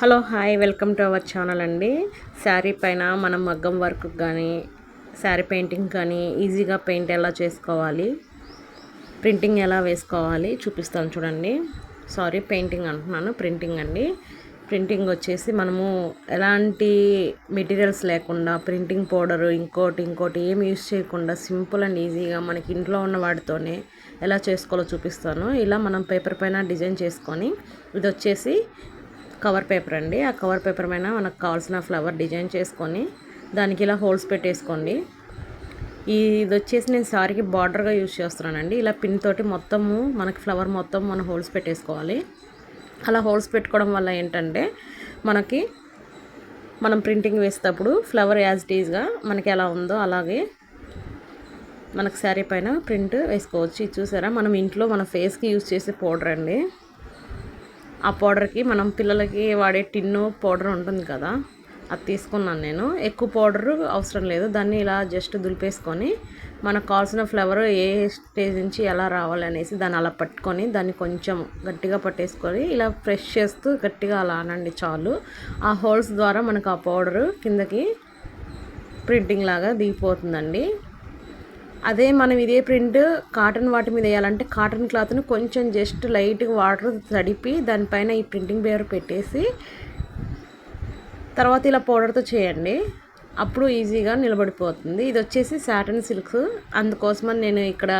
Hello hi welcome to our channel అండి. శారీ పైన మనం మగ్గం వర్క్ కానీ శారీ పెయింటింగ్ కానీ ఈజీగా పెయింట్ ఎలా చేసుకోవాలి ప్రింటింగ్ ఎలా వేసుకోవాలి చూపిస్తాను చూడండి. సారీ పెయింటింగ్ అంటున్నాను ప్రింటింగ్ అండి. ప్రింటింగ్ వచ్చేసి మనము ఎలాంటి మెటీరియల్స్ లేకుండా ప్రింటింగ్ పౌడర్ ఇంకోటి ఇంకోటి ఏం యూస్ చేయకుండా సింపుల్ అండ్ ఈజీగా మనకి ఇంట్లో ఉన్న వాటితోనే ఎలా చేసుకోవాలో చూపిస్తాను. ఇలా మనం పేపర్ పైన డిజైన్ చేసుకొని ఇది వచ్చేసి కవర్ పేపర్ అండి. ఆ కవర్ పేపర్ పైన మనకు కావాల్సిన ఫ్లవర్ డిజైన్ చేసుకొని దానికి ఇలా హోల్స్ పెట్టేసుకోండి. ఇది వచ్చేసి నేను సారీకి బార్డర్గా యూజ్ చేస్తున్నానండి. ఇలా పిన్ తోటి మొత్తము మనకి ఫ్లవర్ మొత్తం మనం హోల్స్ పెట్టేసుకోవాలి. అలా హోల్స్ పెట్టుకోవడం వల్ల ఏంటంటే మనకి మనం ప్రింటింగ్ వేసేటప్పుడు ఫ్లవర్ యాజ్ డీజ్గా మనకి ఎలా ఉందో అలాగే మనకు శారీ పైన ప్రింట్ వేసుకోవచ్చు. ఇది చూసారా? మనం ఇంట్లో మన ఫేస్కి యూజ్ చేసే పౌడర్ అండి. ఆ పౌడర్కి మనం పిల్లలకి వాడే టిన్ను పౌడర్ ఉంటుంది కదా అది తీసుకున్నాను నేను. ఎక్కువ పౌడర్ అవసరం లేదు. దాన్ని ఇలా జస్ట్ దులిపేసుకొని మనకు కావాల్సిన ఫ్లేవర్ ఏ స్టేజ్ నుంచి ఎలా రావాలి అనేసి దాన్ని అలా పట్టుకొని దాన్ని కొంచెం గట్టిగా పట్టేసుకొని ఇలా ఫ్రెష్ చేస్తూ గట్టిగా అలా అనండి చాలు. ఆ హోల్స్ ద్వారా మనకు ఆ పౌడరు కిందకి ప్రింటింగ్ లాగా దిగిపోతుందండి. అదే మనం ఇదే ప్రింట్ కాటన్ వాటి మీద వేయాలంటే కాటన్ క్లాత్ని కొంచెం జస్ట్ లైట్గా వాటర్ తడిపి దానిపైన ఈ ప్రింటింగ్ పేపర్ పెట్టేసి తర్వాత ఇలా పౌడర్తో చేయండి. అప్పుడు ఈజీగా నిలబడిపోతుంది. ఇది వచ్చేసి సాటన్ సిల్క్ అందుకోసమని నేను ఇక్కడ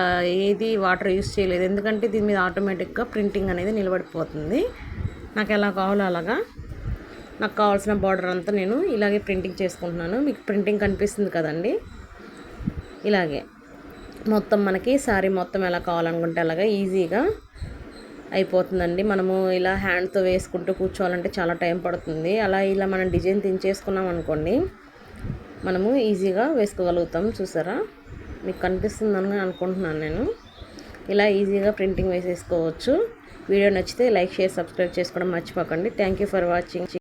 ఏది వాటర్ యూస్ చేయలేదు. ఎందుకంటే దీని మీద ఆటోమేటిక్గా ప్రింటింగ్ అనేది నిలబడిపోతుంది. నాకు ఎలా కావాలో అలాగా. నాకు కావాల్సిన బార్డర్ అంతా నేను ఇలాగే ప్రింటింగ్ చేసుకుంటున్నాను. మీకు ప్రింటింగ్ కనిపిస్తుంది కదండి. ఇలాగే. మొత్తం మనకి శారీ మొత్తం ఎలా కావాలనుకుంటే అలాగా ఈజీగా అయిపోతుందండి. మనము ఇలా హ్యాండ్తో వేసుకుంటూ కూర్చోవాలంటే చాలా టైం పడుతుంది. అలా ఇలా మనం డిజైన్ తెంచేసుకున్నాం అనుకోండి మనము ఈజీగా వేసుకోగలుగుతాం. చూసారా? మీకు కనిపిస్తుందని అనుకుంటున్నాను నేను. ఇలా ఈజీగా ప్రింటింగ్ వేసేసుకోవచ్చు. వీడియో నచ్చితే లైక్ షేర్ సబ్స్క్రైబ్ చేసుకోవడం మర్చిపోకండి. Thank you for watching.